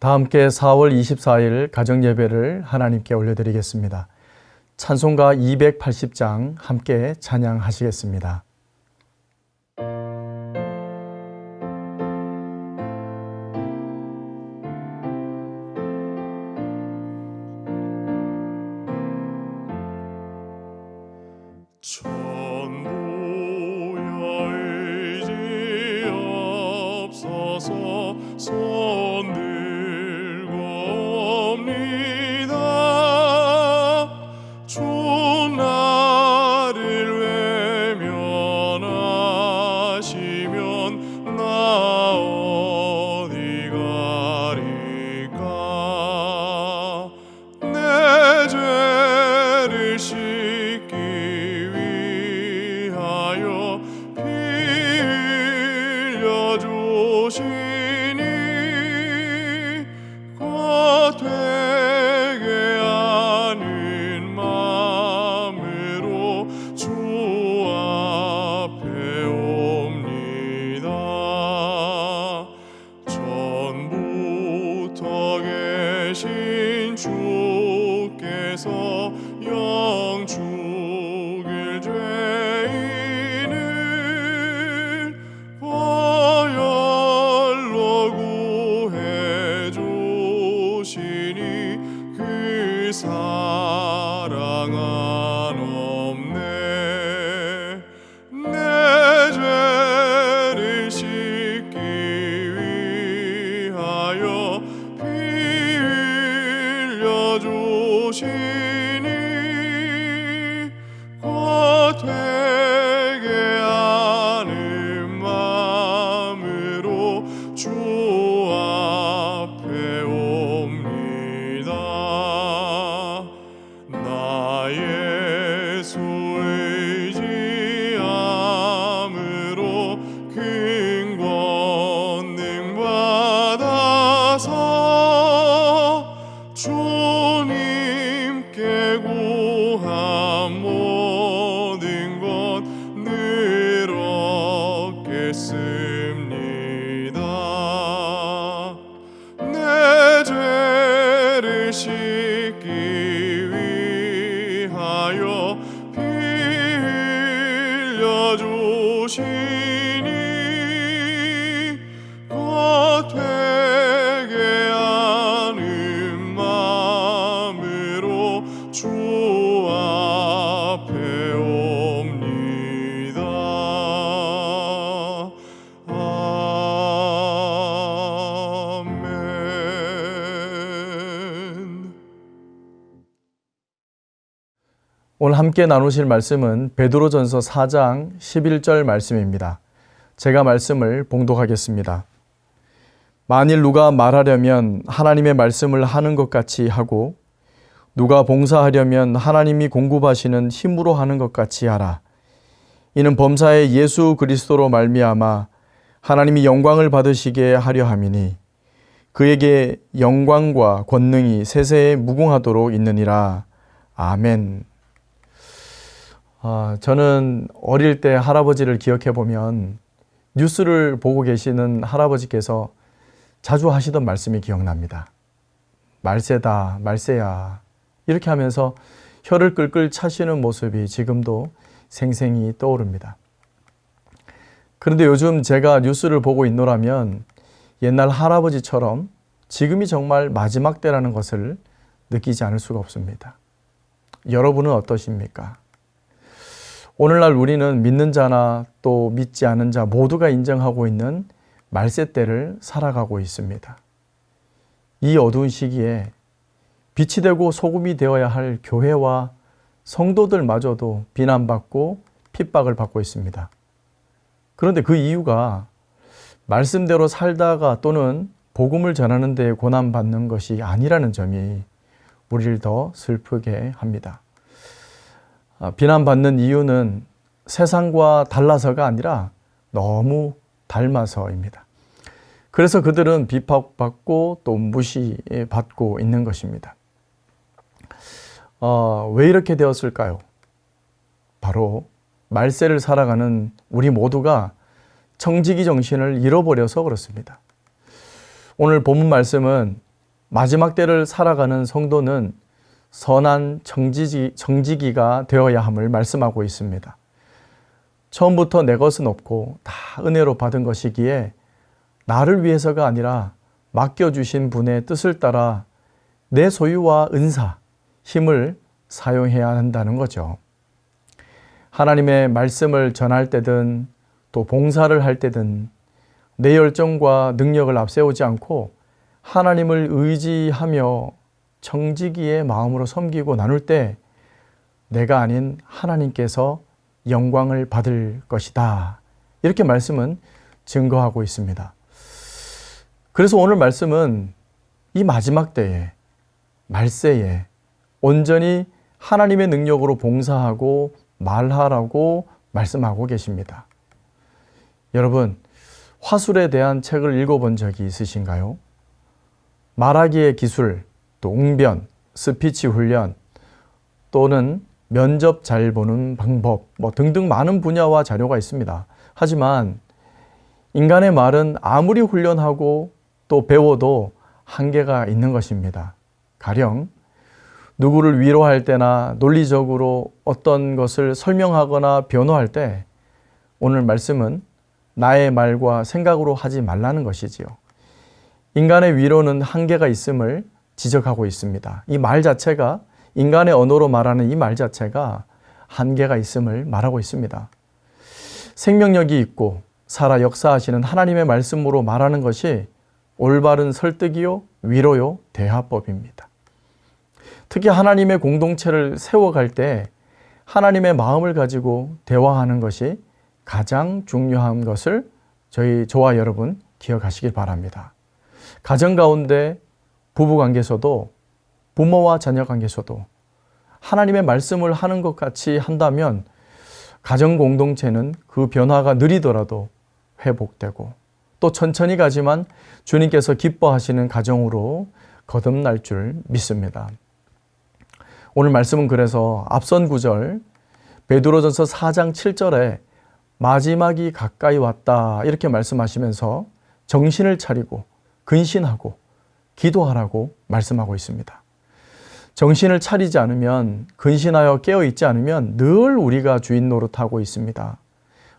다 함께 4월 24일 가정 예배를 하나님께 올려드리겠습니다. 찬송가 280장 함께 찬양하시겠습니다. 사랑 한 주님께 구한 모든 것 늘 얻겠습니다. 내 죄를 씻기 위하여 피 흘려 주시 오늘 함께 나누실 말씀은 베드로전서 4장 11절 말씀입니다. 제가 말씀을 봉독하겠습니다. 만일 누가 말하려면 하나님의 말씀을 하는 것 같이 하고 누가 봉사하려면 하나님이 공급하시는 힘으로 하는 것 같이 하라. 이는 범사에 예수 그리스도로 말미암아 하나님이 영광을 받으시게 하려 함이니 그에게 영광과 권능이 세세에 무궁하도록 있느니라. 아멘. 아, 저는 어릴 때 할아버지를 기억해 보면 뉴스를 보고 계시는 할아버지께서 자주 하시던 말씀이 기억납니다. 말세다, 말세야. 이렇게 하면서 혀를 끌끌 차시는 모습이 지금도 생생히 떠오릅니다. 그런데 요즘 제가 뉴스를 보고 있노라면 옛날 할아버지처럼 지금이 정말 마지막 때라는 것을 느끼지 않을 수가 없습니다. 여러분은 어떠십니까? 오늘날 우리는 믿는 자나 또 믿지 않은 자 모두가 인정하고 있는 말세 때를 살아가고 있습니다. 이 어두운 시기에 빛이 되고 소금이 되어야 할 교회와 성도들마저도 비난받고 핍박을 받고 있습니다. 그런데 그 이유가 말씀대로 살다가 또는 복음을 전하는 데 고난받는 것이 아니라는 점이 우리를 더 슬프게 합니다. 아, 비난받는 이유는 세상과 달라서가 아니라 너무 닮아서입니다. 그래서 그들은 비판받고 또 무시받고 있는 것입니다. 어, 왜 이렇게 되었을까요? 바로 말세를 살아가는 우리 모두가 청지기 정신을 잃어버려서 그렇습니다. 오늘 본문 말씀은 마지막 때를 살아가는 성도는 선한 정지기, 정지기 가 되어야 함을 말씀하고 있습니다. 처음부터 내 것은 없고 다 은혜로 받은 것이기에 나를 위해서가 아니라 맡겨주신 분의 뜻을 따라 내 소유와 은사, 힘을 사용해야 한다는 거죠. 하나님의 말씀을 전할 때든 또 봉사를 할 때든 내 열정과 능력을 앞세우지 않고 하나님을 의지하며 정직이의 마음으로 섬기고 나눌 때 내가 아닌 하나님께서 영광을 받을 것이다. 이렇게 말씀은 증거하고 있습니다. 그래서 오늘 말씀은 이 마지막 때에 말세에 온전히 하나님의 능력으로 봉사하고 말하라고 말씀하고 계십니다. 여러분, 화술에 대한 책을 읽어본 적이 있으신가요? 말하기의 기술, 또 웅변, 스피치 훈련, 또는 면접 잘 보는 방법, 뭐 등등 많은 분야와 자료가 있습니다. 하지만 인간의 말은 아무리 훈련하고 또 배워도 한계가 있는 것입니다. 가령 누구를 위로할 때나 논리적으로 어떤 것을 설명하거나 변호할 때 오늘 말씀은 나의 말과 생각으로 하지 말라는 것이지요. 인간의 위로는 한계가 있음을 지적하고 있습니다. 이 말 자체가 인간의 언어로 말하는 이 말 자체가 한계가 있음을 말하고 있습니다. 생명력이 있고 살아 역사하시는 하나님의 말씀으로 말하는 것이 올바른 설득이요, 위로요, 대화법입니다. 특히 하나님의 공동체를 세워갈 때 하나님의 마음을 가지고 대화하는 것이 가장 중요한 것을 저희 저와 여러분 기억하시길 바랍니다. 가정 가운데 부부 관계에서도 부모와 자녀 관계에서도 하나님의 말씀을 하는 것 같이 한다면 가정 공동체는 그 변화가 느리더라도 회복되고 또 천천히 가지만 주님께서 기뻐하시는 가정으로 거듭날 줄 믿습니다. 오늘 말씀은 그래서 앞선 구절 베드로전서 4장 7절에 마지막이 가까이 왔다 이렇게 말씀하시면서 정신을 차리고 근신하고 기도하라고 말씀하고 있습니다. 정신을 차리지 않으면 근신하여 깨어 있지 않으면 늘 우리가 주인 노릇하고 있습니다.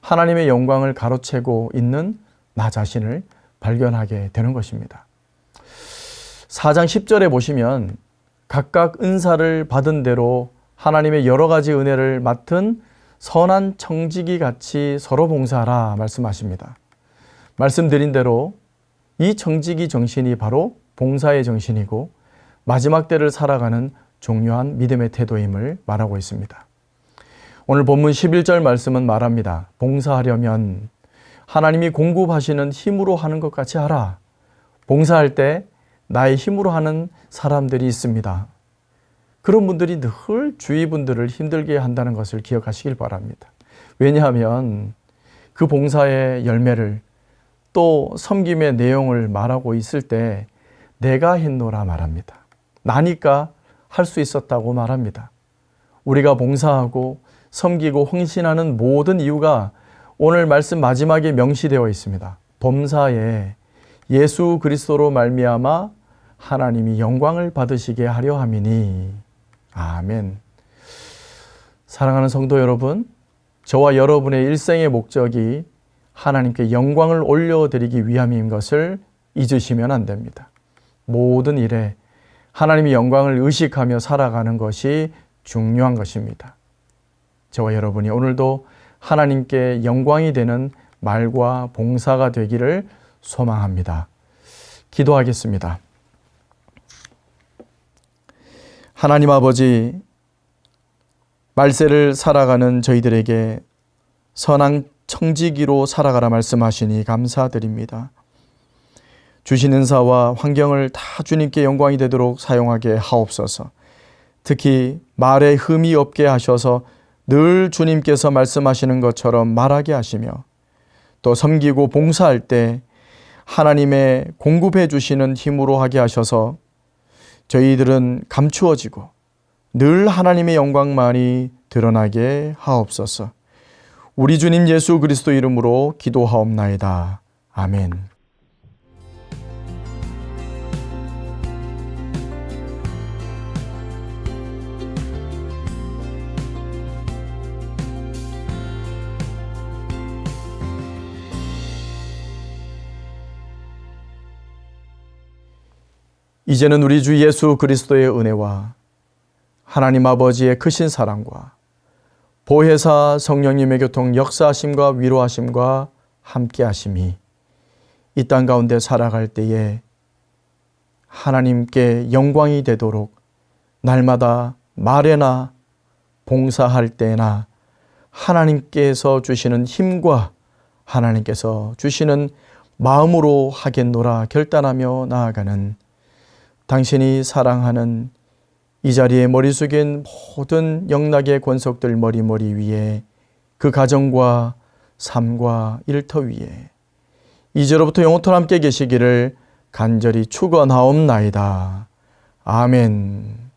하나님의 영광을 가로채고 있는 나 자신을 발견하게 되는 것입니다. 4장 10절에 보시면 각각 은사를 받은 대로 하나님의 여러 가지 은혜를 맡은 선한 청지기 같이 서로 봉사하라 말씀하십니다. 말씀드린 대로 이 청지기 정신이 바로 봉사의 정신이고 마지막 때를 살아가는 중요한 믿음의 태도임을 말하고 있습니다. 오늘 본문 11절 말씀은 말합니다. 봉사하려면 하나님이 공급하시는 힘으로 하는 것 같이 하라. 봉사할 때 나의 힘으로 하는 사람들이 있습니다. 그런 분들이 늘 주위 분들을 힘들게 한다는 것을 기억하시길 바랍니다. 왜냐하면 그 봉사의 열매를 또 섬김의 내용을 말하고 있을 때 내가 했노라 말합니다. 나니까 할 수 있었다고 말합니다. 우리가 봉사하고 섬기고 헌신하는 모든 이유가 오늘 말씀 마지막에 명시되어 있습니다. 범사에 예수 그리스도로 말미암아 하나님이 영광을 받으시게 하려 함이니 아멘. 사랑하는 성도 여러분, 저와 여러분의 일생의 목적이 하나님께 영광을 올려드리기 위함인 것을 잊으시면 안 됩니다. 모든 일에 하나님의 영광을 의식하며 살아가는 것이 중요한 것입니다. 저와 여러분이 오늘도 하나님께 영광이 되는 말과 봉사가 되기를 소망합니다. 기도하겠습니다. 하나님 아버지, 말세를 살아가는 저희들에게 선한 청지기로 살아가라 말씀하시니 감사드립니다. 주신 은사와 환경을 다 주님께 영광이 되도록 사용하게 하옵소서. 특히 말에 흠이 없게 하셔서 늘 주님께서 말씀하시는 것처럼 말하게 하시며 또 섬기고 봉사할 때 하나님의 공급해 주시는 힘으로 하게 하셔서 저희들은 감추어지고 늘 하나님의 영광만이 드러나게 하옵소서. 우리 주님 예수 그리스도 이름으로 기도하옵나이다. 아멘. 이제는 우리 주 예수 그리스도의 은혜와 하나님 아버지의 크신 사랑과 보혜사 성령님의 교통 역사하심과 위로하심과 함께하심이 이 땅 가운데 살아갈 때에 하나님께 영광이 되도록 날마다 말에나 봉사할 때나 하나님께서 주시는 힘과 하나님께서 주시는 마음으로 하겠노라 결단하며 나아가는 당신이 사랑하는 이 자리에 머리 숙인 모든 영락의 권속들 머리머리 위에 그 가정과 삶과 일터 위에 이제로부터 영원토록 함께 계시기를 간절히 축원하옵나이다. 아멘.